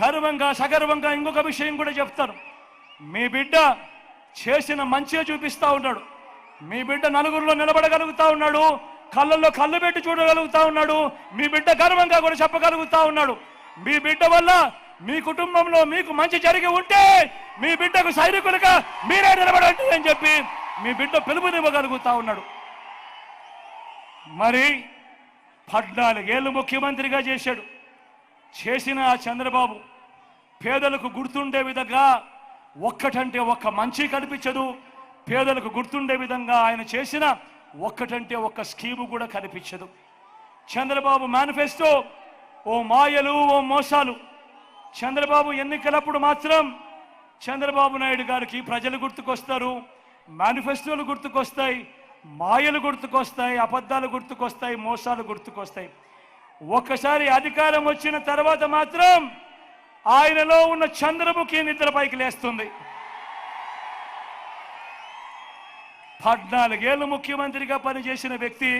గర్వంగా సగర్వంగా ఇంకొక విషయం కూడా చెప్తాను. మీ బిడ్డ చేసిన మంచిగా చూపిస్తూ ఉన్నాడు. మీ బిడ్డ నలుగురిలో నిలబడగలుగుతా ఉన్నాడు. కళ్ళల్లో కళ్ళు పెట్టి చూడగలుగుతా ఉన్నాడు. మీ బిడ్డ గర్వంగా కూడా చెప్పగలుగుతా ఉన్నాడు. మీ బిడ్డ వల్ల మీ కుటుంబంలో మీకు మంచి జరిగి ఉంటే మీ బిడ్డకు సైనికులుగా మీరే నిలబడండి అని చెప్పి మీ బిడ్డ పిలుపునివ్వగలుగుతా ఉన్నాడు. మరి పద్నాలుగేళ్ళు ముఖ్యమంత్రిగా చేశాడు. చేసిన చంద్రబాబు పేదలకు గుర్తుండే విధంగా ఒక్కటంటే ఒక్క మంచి కనిపించదు. పేదలకు గుర్తుండే విధంగా ఆయన చేసిన ఒక్కటంటే ఒక్క స్కీము కూడా కనిపించదు. చంద్రబాబు మేనిఫెస్టో ఓ మాయలు ఓ మోసాలు. చంద్రబాబు ఎన్నికలప్పుడు మాత్రం చంద్రబాబు నాయుడు గారికి ప్రజలు గుర్తుకొస్తారు మేనిఫెస్టోలు గుర్తుకొస్తాయి మాయలు గుర్తుకొస్తాయి అబద్ధాలు గుర్తుకొస్తాయి మోసాలు గుర్తుకొస్తాయి. ఒక్కసారి అధికారం వచ్చిన తర్వాత మాత్రం ఆయనలో ఉన్న చంద్రముఖి నిద్ర పైకి లేస్తుంది. పద్నాలుగేళ్ళు ముఖ్యమంత్రిగా పనిచేసిన వ్యక్తి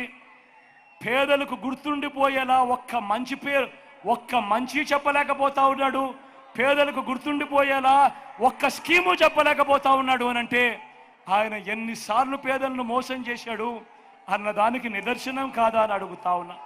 పేదలకు గుర్తుండిపోయేలా ఒక్క మంచి పేరు ఒక్క మంచి చెప్పలేకపోతా ఉన్నాడు. పేదలకు గుర్తుండిపోయేలా ఒక్క స్కీము చెప్పలేకపోతా ఉన్నాడు అని అంటే ఆయన ఎన్నిసార్లు పేదలను మోసం చేశాడు అన్న దానికి నిదర్శనం కాదా అని అడుగుతా ఉన్నా.